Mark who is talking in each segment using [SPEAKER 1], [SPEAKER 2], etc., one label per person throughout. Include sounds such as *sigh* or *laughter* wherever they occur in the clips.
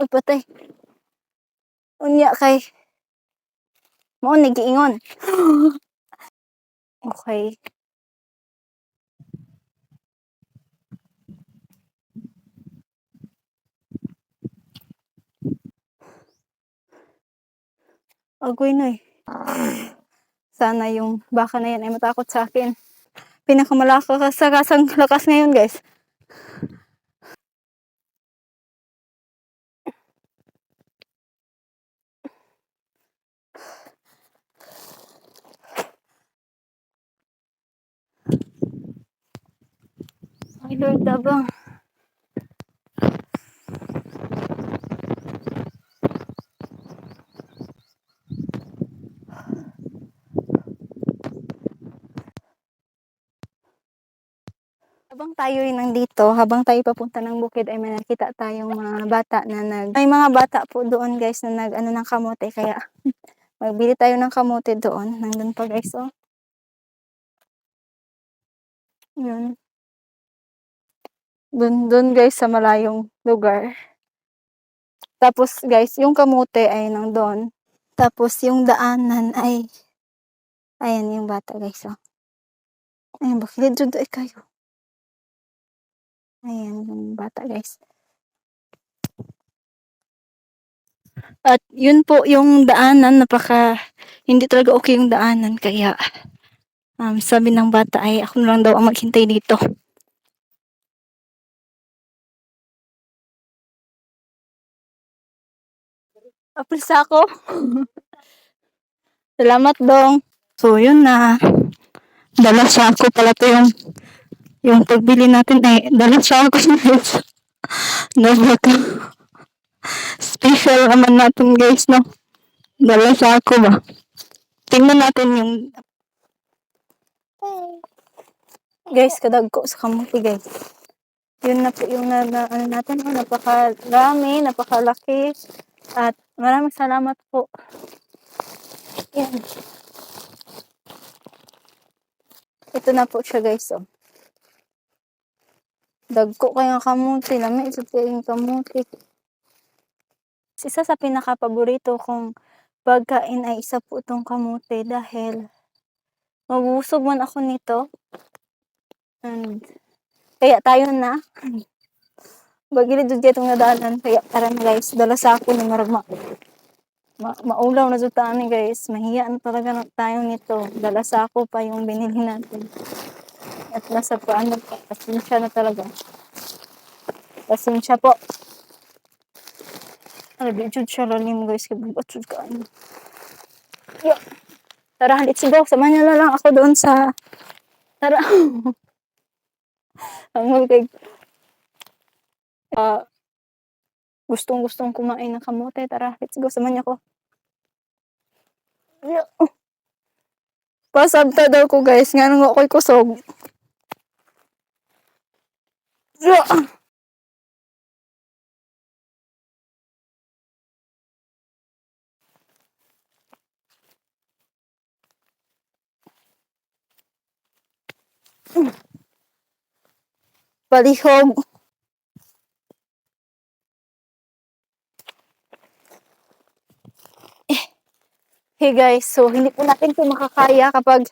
[SPEAKER 1] Uy, patay. Unya kay. Mo ni giingon. *gasps* okay. Agoy noy. Sana yung baka na yan ay matakot sa akin. Pinakamalakas sa kasang lakas ngayon, guys. Ay, Lord, tabang. Habang tayo ay nandito, habang tayo papunta ng bukid ay may nakita tayong mga bata na nag... May mga bata po doon guys na nag ano ng kamote kaya *laughs* magbili tayo ng kamote doon. Nandun pa guys oh. Yun. Doon, doon guys sa malayong lugar. Tapos guys, yung kamote ay nandun. Tapos yung daanan ay ayan yung bata guys oh. Ayan, bakit dyan ay kayo? Ayan yung bata guys. At yun po yung daanan, napaka hindi talaga okay yung daanan kaya um, sabi ng bata ay ako na lang daw ang maghintay dito. Apilsa ako. *laughs* Salamat dong. So yun na. Dala sa ako pala to yung yung pagbili natin ay dala sa ako guys. Napaka special naman natin guys no. Dala sa ako ba. Tingnan natin yung guys kadagko sa kamuti guys. Yun na po yung na, na ano natin oh, napakarami, napakalaki at maraming salamat po. Yan. Ito na po siya guys oh. Dagko kaya kamuti, lami isa po yung kamuti. Isa sa pinaka-paborito kong pagkain ay isa po itong kamote dahil mabusog man ako nito. And kaya tayo na. Bagilid jud itong nadalan kaya tara na guys, dala sa ako ni maragma. Ma maulaw na jud guys. Mahiya na talaga na tayo nito. Dala sa ako pa yung binili natin. At nasa paano pa, pasensya na talaga. Pasensya po. Ano, di jud siya lalim guys. Jud ka ano. Yo. Tara, let's go. Samahan niyo lang ako doon sa... Tara. *laughs* Ang kay... Ah... gustong-gustong kumain ng kamote. Tara, let's go. Samahan niyo ako. Yo. Pasabta daw ko guys. Nga nung ako'y kusog. Palihog. Hey guys, so hindi po natin ito makakaya kapag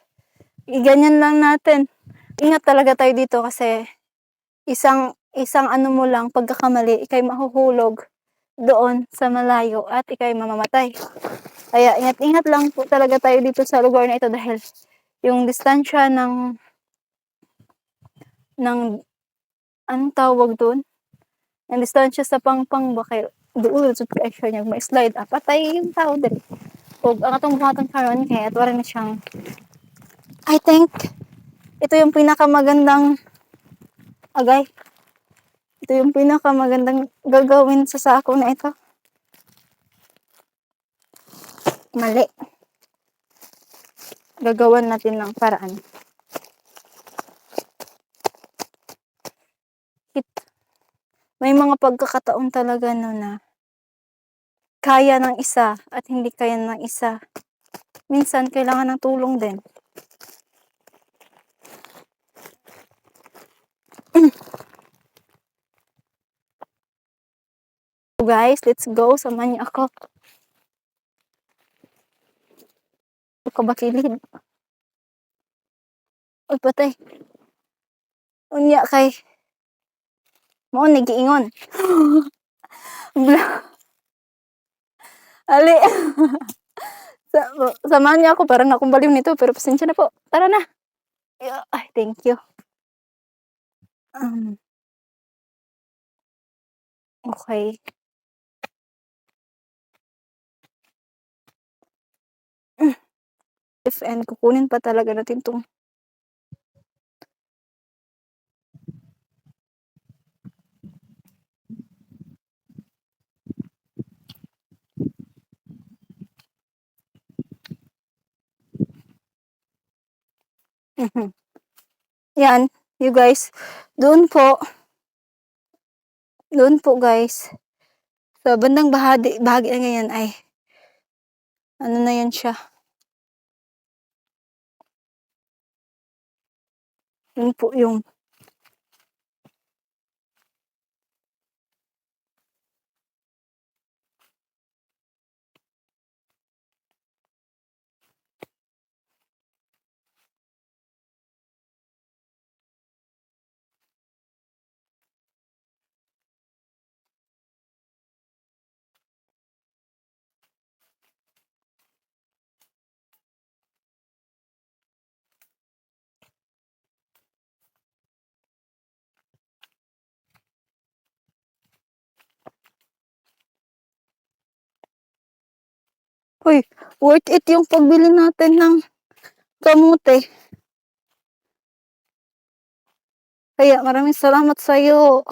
[SPEAKER 1] ganyan lang natin. Ingat talaga tayo dito kasi isang isang ano mo lang pagkakamali, ikay mahuhulog doon sa malayo at ikay mamamatay. Kaya ingat-ingat lang po talaga tayo dito sa lugar na ito dahil yung distansya ng ng anong tawag doon? Ang distansya sa pangpang ba kay duol jud kay siya niya may slide ah, patay yung tao diri. Og ang atong buhaton karon kay ato rin na siyang I think ito yung pinakamagandang agay. Ito yung pinakamagandang gagawin sa sako na ito. Mali. Gagawan natin ng paraan. It, may mga pagkakataon talaga no na kaya ng isa at hindi kaya ng isa. Minsan, kailangan ng tulong din. So guys, let's go. Samahan niyo ako. Ito ka ba kilid? Uy, patay. Unya kay. Mo nagiingon. *gasps* Ali. *laughs* Sa, samahan niyo ako para na akong baliw nito pero pasensya na po. Tara na. Ay, thank you. Um, okay. Mm. If and kukunin pa talaga natin tong. *laughs* Yan, you guys. Doon po. Doon po guys. Sa bandang bahagi, bahagi na ngayon ay ano na yan siya. Yun po yung Uy, worth it yung pagbili natin ng kamote. Kaya maraming salamat sa iyo,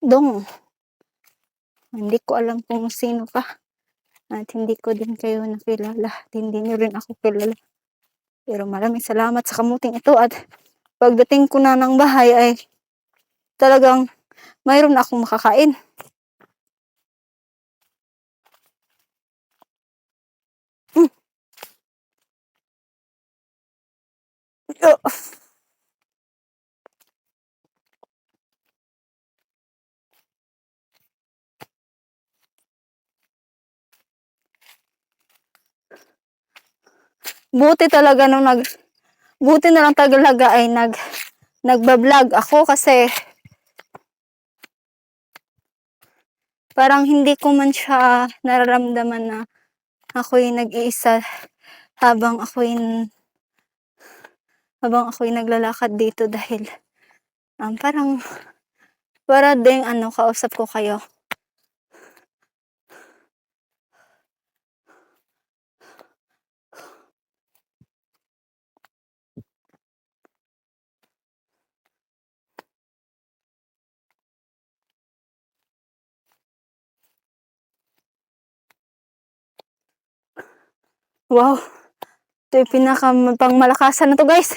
[SPEAKER 1] Dong. Hindi ko alam kung sino ka. At hindi ko din kayo nakilala. At hindi niyo rin ako kilala. Pero maraming salamat sa kamuting ito at pagdating ko na ng bahay ay talagang mayroon akong makakain. Oh. Buti talaga nung nag buti na lang talaga ay nag nagba-vlog ako kasi parang hindi ko man siya nararamdaman na ako'y nag-iisa habang ako'y habang ako'y naglalakad dito dahil um, parang para ding ano kausap ko kayo. Wow. Ito yung pinaka pangmalakasan na to guys.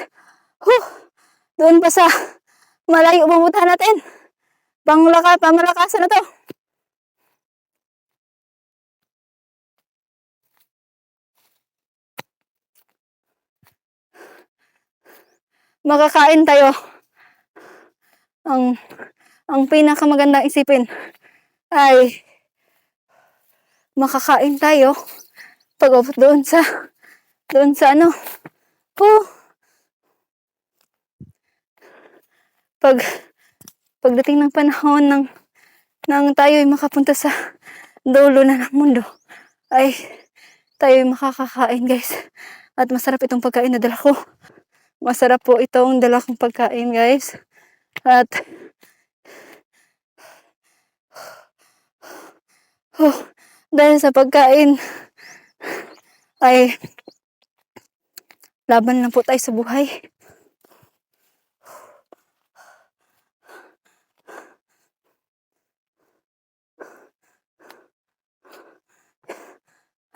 [SPEAKER 1] Huh. Doon pa sa malayo pumuntahan natin. Panglaka, pangmalakasan na to. Makakain tayo. Ang ang pinakamagandang isipin ay makakain tayo pag doon sa doon sa ano oh. Pag pagdating ng panahon ng nang tayo ay makapunta sa dulo na ng mundo ay tayo ay makakakain guys. At masarap itong pagkain na dala ko. Masarap po itong dala kong pagkain guys. At oh, dahil sa pagkain ay laban lang po tayo sa buhay.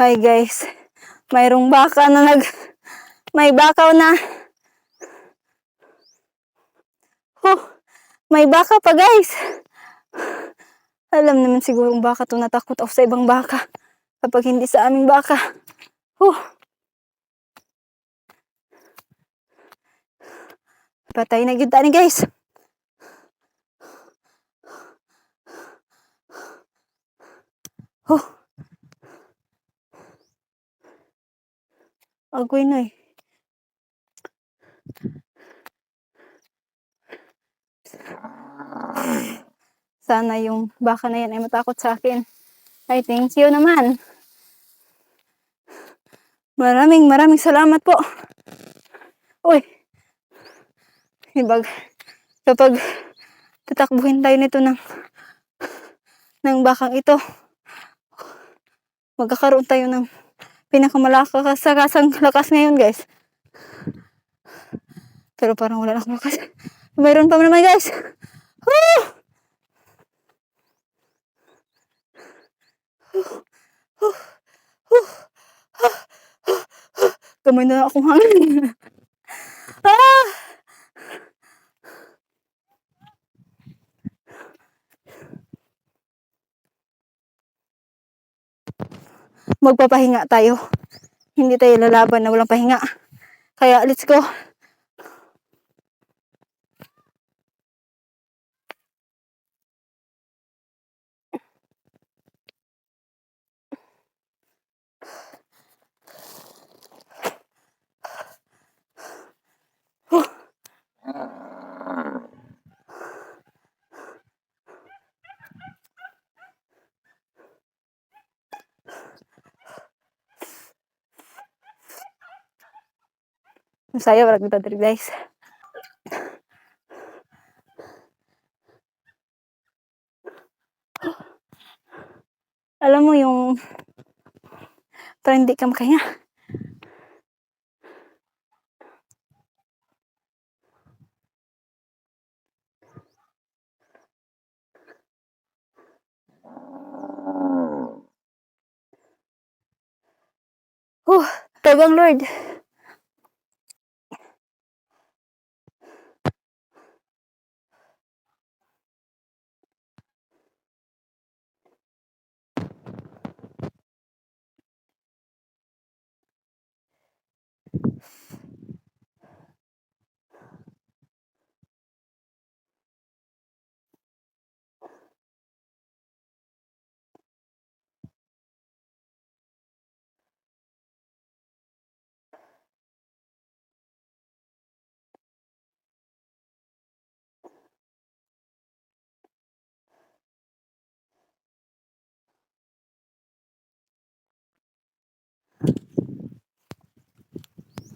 [SPEAKER 1] Hi guys, mayroong baka na nag may bakaw na. Oh, may baka pa guys. Alam naman siguro ang baka to natakot ako sa ibang baka. Kapag hindi sa aming baka. Huh. Patay na gyud ni guys. Huh. Agoy na eh. Sana yung baka na yan ay matakot sa akin. Ay, thank you naman. Maraming maraming salamat po. Uy. Ibag, kapag tatakbuhin tayo nito ng ng bakang ito, magkakaroon tayo ng pinakamalakas sa kasang lakas ngayon, guys. Pero parang wala na akong lakas. Mayroon pa naman, guys. Woo! Kamay na akong hangin. ah! Magpapahinga tayo. Hindi tayo lalaban na walang pahinga. Kaya let's go. Saya diri guys. Alam mo yung parang hindi ka makahinga. Huh, tabang Lord.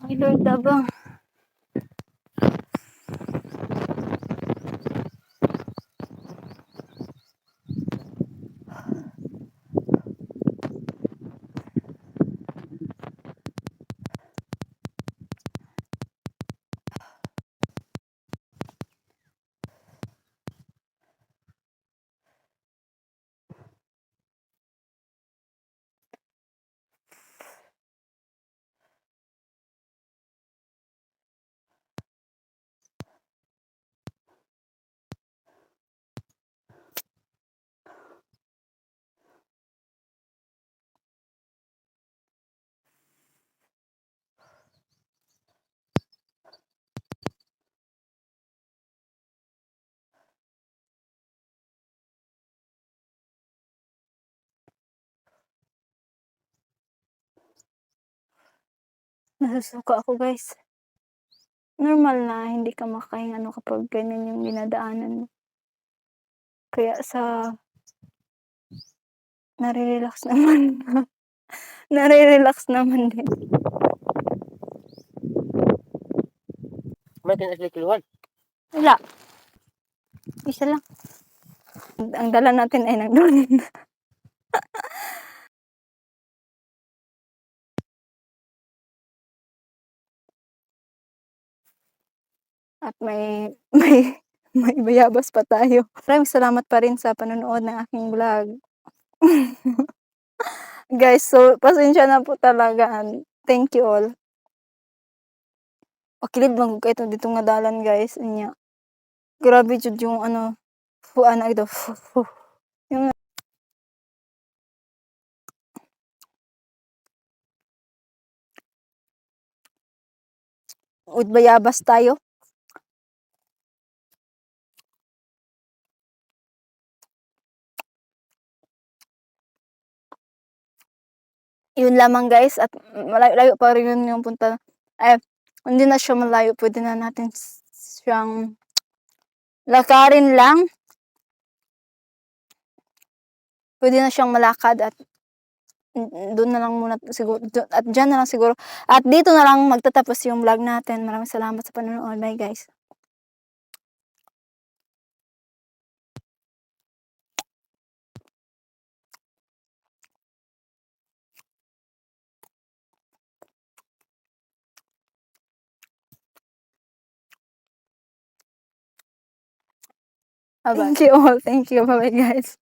[SPEAKER 1] Ay Lord, tabang. Nasusuka ako guys. Normal na hindi ka makahinga no kapag ganyan yung dinadaanan mo. Kaya sa nare-relax naman. *laughs* nare-relax naman din.
[SPEAKER 2] May tinasli kiluhan.
[SPEAKER 1] Wala. Isa lang. Ang dala natin ay nandun. *laughs* at may *laughs* may may bayabas pa tayo. Maraming salamat pa rin sa panonood ng aking vlog. *laughs* Guys, so pasensya na po talaga. Thank you all. Akilid lang ko kayo dito nga dalan guys. Anya. Grabe jud yung ano. Fuan ah, na ito. Yung With bayabas tayo. Yun lamang guys at malayo-layo pa rin yun yung punta eh, hindi na siya malayo, pwede na natin siyang lakarin lang. Pwede na siyang malakad at doon na lang muna siguro at dyan na lang siguro at dito na lang magtatapos yung vlog natin. Maraming salamat sa panonood. Bye guys. Thank you all. Thank you. Bye-bye guys.